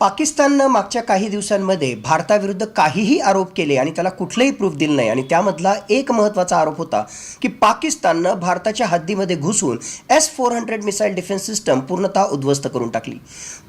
पाकिस्ताननं मागच्या काही दिवसांमध्ये भारताविरुद्ध काहीही आरोप केले आणि त्याला कुठलंही प्रूफ दिलं नाही. आणि त्यामधला एक महत्त्वाचा आरोप होता की पाकिस्ताननं भारताच्या हद्दीमध्ये घुसून S four hundred missile defence system पूर्णतः उद्ध्वस्त करून टाकली.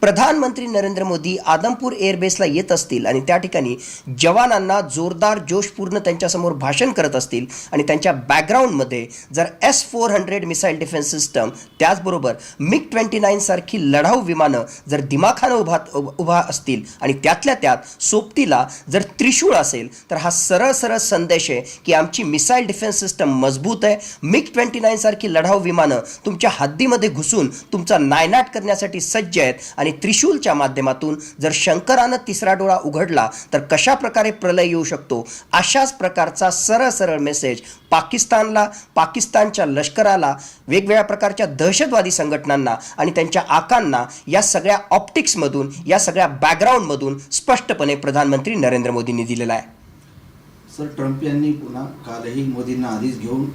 प्रधानमंत्री नरेंद्र मोदी आदमपूर एअरबेसला येत असतील आणि त्या ठिकाणी जवानांना जोरदार जोशपूर्ण त्यांच्यासमोर भाषण करत असतील आणि त्यांच्या बॅकग्राऊंडमध्ये जर S four hundred missile defence system त्याचबरोबर मिग ट्वेंटी नाईनसारखी लढाऊ विमानं जर दिमाखानं उभा उभा असतील आणि त्यातल्या त्यात सोबतीला जर त्रिशूळ असेल तर हा सरळ सरळ संदेश आहे की आमची मिसाईल डिफेन्स सिस्टम मजबूत आहे. मिग ट्वेंटी नाईन सारखी लढाऊ विमानं तुमच्या हद्दीमध्ये घुसून तुमचा नायनाट करण्यासाठी सज्ज आहेत आणि त्रिशूलच्या माध्यमातून जर शंकरानं तिसरा डोळा उघडला तर कशा प्रकारे प्रलय येऊ शकतो? अशाच प्रकारचा सरळ सरळ मेसेज पाकिस्तानला पाकिस्तानच्या लष्कराला वेगवेगळ्या प्रकारच्या दहशतवादी संघटनांना आणि त्यांच्या आकांना या सगळ्या ऑप्टिक्समधून या सगळ्या बॅकग्राऊंडमधून स्पष्टपणे प्रधानमंत्री नरेंद्र मोदींनी दिलेला आहे. सर ट्रम्प यांनी पुन्हा कालही मोदींना आधीच घेऊन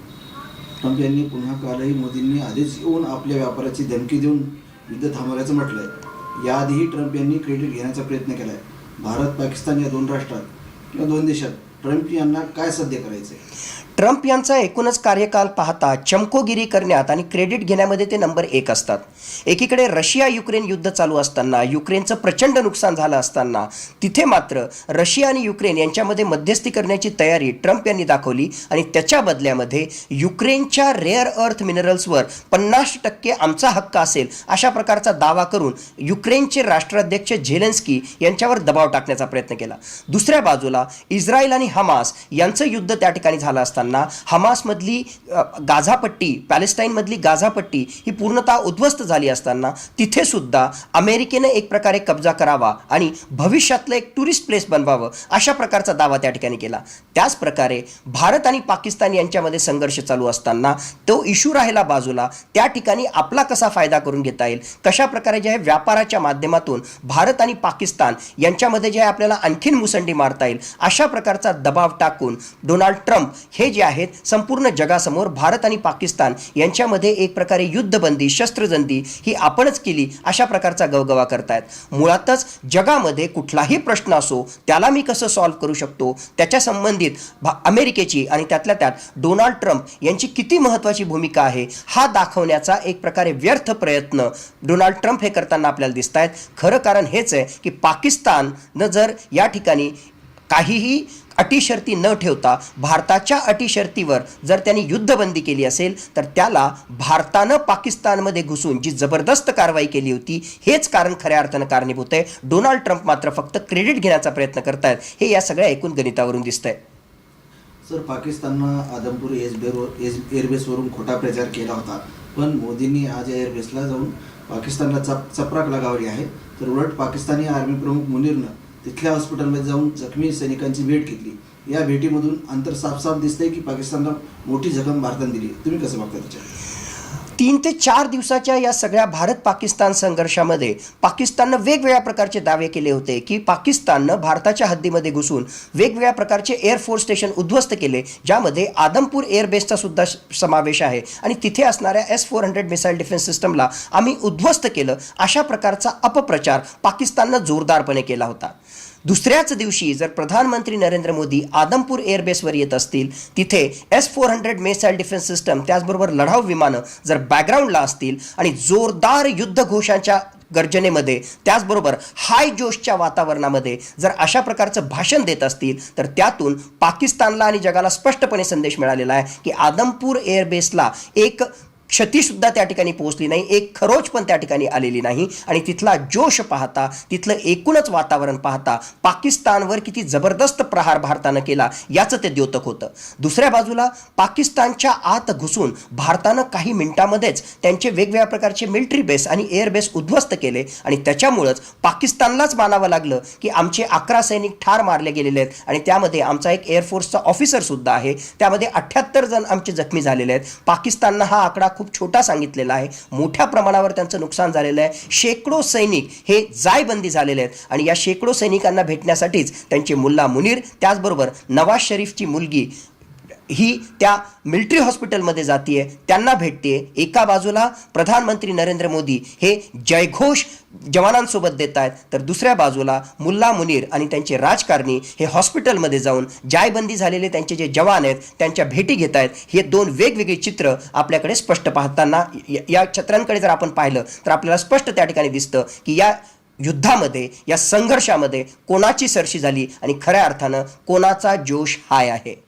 ट्रम्प यांनी पुन्हा कालही मोदींनी आधीच येऊन आपल्या व्यापाराची धमकी देऊन युद्ध थांबवल्याचं म्हटलंय. याआधीही ट्रम्प यांनी क्रेडिट घेण्याचा प्रयत्न केला आहे भारत पाकिस्तान या दोन राष्ट्रात किंवा दोन देशात ट्रम्प यांना काय साध्य करायचं आहे ट्रम्प यांचा एकूणच कार्यकाल पाहता चमकोगिरी करण्यात आणि क्रेडिट घेण्यामध्ये ते नंबर एक असतात. एकीकडे रशिया युक्रेन युद्ध चालू असताना युक्रेनचं प्रचंड नुकसान झालं असताना तिथे मात्र रशिया आणि युक्रेन यांच्यामध्ये मध्यस्थी करण्याची तयारी ट्रम्प यांनी दाखवली आणि त्याच्या बदल्यामध्ये युक्रेनच्या रेअर अर्थ मिनरल्सवर पन्नास टक्के आमचा हक्क असेल अशा प्रकारचा दावा करून युक्रेनचे राष्ट्राध्यक्ष झेलेन्स्की यांच्यावर दबाव टाकण्याचा प्रयत्न केला. दुसऱ्या बाजूला इस्रायल आणि हमास यांचं युद्ध त्या ठिकाणी झालं असताना हमासमधली गाझापट्टी पॅलेस्टाईनमधली गाझापट्टी ही पूर्णतः उद्ध्वस्त झाली असताना तिथे सुद्धा अमेरिकेनं एक प्रकारे कब्जा करावा आणि भविष्यातलं एक टुरिस्ट प्लेस बनवावं अशा प्रकारचा दावा त्या ठिकाणी केला. त्याच प्रकारे भारत आणि पाकिस्तान यांच्यामध्ये संघर्ष चालू असताना तो इशू राहिला बाजूला त्या ठिकाणी आपला कसा फायदा करून घेता येईल? कशा प्रकारे जे आहे व्यापाराच्या माध्यमातून भारत आणि पाकिस्तान यांच्यामध्ये जे आहे आपल्याला आणखीन मुसंडी मारता येईल? अशा प्रकारचा दबाव टाकून डोनाल्ड ट्रम्प हे जे आहेत संपूर्ण जगासमोर भारत आणि पाकिस्तान यांच्यामध्ये एक प्रकारे युद्धबंदी शस्त्रबंदी ही आपणच केली अशा प्रकारचा गवगवा करतायत. मुळातच जगामध्ये कुठलाही प्रश्न असो त्याला मी कसं सॉल्व्ह करू शकतो? त्याच्या संबंधित भा अमेरिकेची आणि त्यातल्या त्यात डोनाल्ड ट्रम्प यांची किती महत्त्वाची भूमिका आहे हा दाखवण्याचा एक प्रकारे व्यर्थ प्रयत्न डोनाल्ड ट्रम्प हे करताना आपल्याला दिसत आहेत खरं कारण हेच आहे की पाकिस्ताननं जर या ठिकाणी काहीही अटी शर्ती न ठेवता भारताच्या अटी शर्तीवर जर त्यांनी युद्धबंदी केली असेल तर त्याला भारतानं पाकिस्तानमध्ये घुसून जी जबरदस्त कारवाई केली होती हेच कारण खऱ्या अर्थानं कारणीभूत आहे. डोनाल्ड ट्रम्प मात्र फक्त क्रेडिट घेण्याचा प्रयत्न करतायत. हे या सगळ्या एकूण गणितावरून दिसतंय. सर पाकिस्ताननं आदमपूर एस एअरबेसवरून खोटा प्रचार केला होता. पण मोदींनी आज या एअरबेसला जाऊन पाकिस्तानला चप चपराक लगावली आहे. तर उलट पाकिस्तानी आर्मी प्रमुख मुनीरनं तिथल्या हॉस्पिटलमध्ये जाऊन जखमी सैनिकांची भेट घेतली. या भेटीमधून अंतर साफ साफ दिसतंय की पाकिस्तानला मोठी जखम भारताने दिली तुम्ही कसं बघता त्याच्यात तीन ते चार दिवसाच्या या सगळ्या भारत पाकिस्तान संघर्षामध्ये पाकिस्ताननं वेगवेगळ्या प्रकारचे दावे केले होते की पाकिस्ताननं भारताच्या हद्दीमध्ये घुसून वेगवेगळ्या प्रकारचे एअरफोर्स स्टेशन उद्ध्वस्त केले ज्यामध्ये आदमपूर एअरबेसचा सुद्धा समावेश आहे. आणि तिथे असणाऱ्या S four hundred missile defence सिस्टमला आम्ही उद्ध्वस्त केलं. अशा प्रकारचा अपप्रचार पाकिस्ताननं जोरदारपणे केला होता. दुसऱ्याच दिवशी जर प्रधानमंत्री नरेंद्र मोदी आदमपूर एअरबेसवर येत असतील तिथे S four hundred missile defence system त्याचबरोबर लढाऊ विमानं जर बॅकग्राऊंडला असतील आणि जोरदार युद्धघोषांच्या गर्जनेमध्ये त्याचबरोबर हाय जोशच्या वातावरणामध्ये जर अशा प्रकारचं भाषण देत असतील तर त्यातून पाकिस्तानला आणि जगाला स्पष्टपणे संदेश मिळालेला आहे की आदमपूर एअरबेसला एक क्षतीसुद्धा त्या ठिकाणी पोहोचली नाही एक खरोच पण त्या ठिकाणी आलेली नाही. आणि तिथला जोश पाहता तिथलं एकूणच वातावरण पाहता पाकिस्तानवर किती जबरदस्त प्रहार भारतानं केला याचं ते द्योतक होतं. दुसऱ्या बाजूला पाकिस्तानच्या आत घुसून भारतानं काही मिनिटांमध्येच त्यांचे वेगवेगळ्या प्रकारचे मिलिटरी बेस आणि एअर बेस उद्ध्वस्त केले आणि त्याच्यामुळंच पाकिस्तानलाच मानावं लागलं की आमचे अकरा सैनिक ठार मारले गेलेले आहेत आणि त्यामध्ये आमचा एक एअरफोर्सचा ऑफिसरसुद्धा आहे. त्यामध्ये अठ्ठ्याहत्तर जण आमचे जखमी झालेले आहेत. पाकिस्ताननं हा आकडा खूप छोटा सांगितलेला आहे. मोठ्या प्रमाणावर त्यांचं नुकसान झालेलं आहे. शेकडो सैनिक हे जायबंदी झालेले आहेत. आणि या शेकडो सैनिकांना भेटण्यासाठीच त्यांचे मुल्ला मुनीर त्याचबरोबर नवाज शरीफची मुलगी ही त्या मिलिटरी हॉस्पिटलमध्ये जातीये त्यांना भेटते एका बाजूला प्रधानमंत्री नरेंद्र मोदी हे जयघोष जवानांसोबत देत आहेत तर दुसऱ्या बाजूला मुल्ला मुनीर आणि त्यांचे राजकारणी हे हॉस्पिटलमध्ये जाऊन जायबंदी झालेले त्यांचे जे जवान आहेत त्यांच्या भेटी घेत आहेत हे दोन वेगवेगळी चित्र आपल्याकडे स्पष्ट पाहताना या- छत्रांकडे जर आपण पाहिलं तर आपल्याला स्पष्ट त्या ठिकाणी दिसतं की या युद्धामध्ये या संघर्षामध्ये कोणाची सरशी झाली आणि खऱ्या अर्थानं कोणाचा जोश हाय आहे.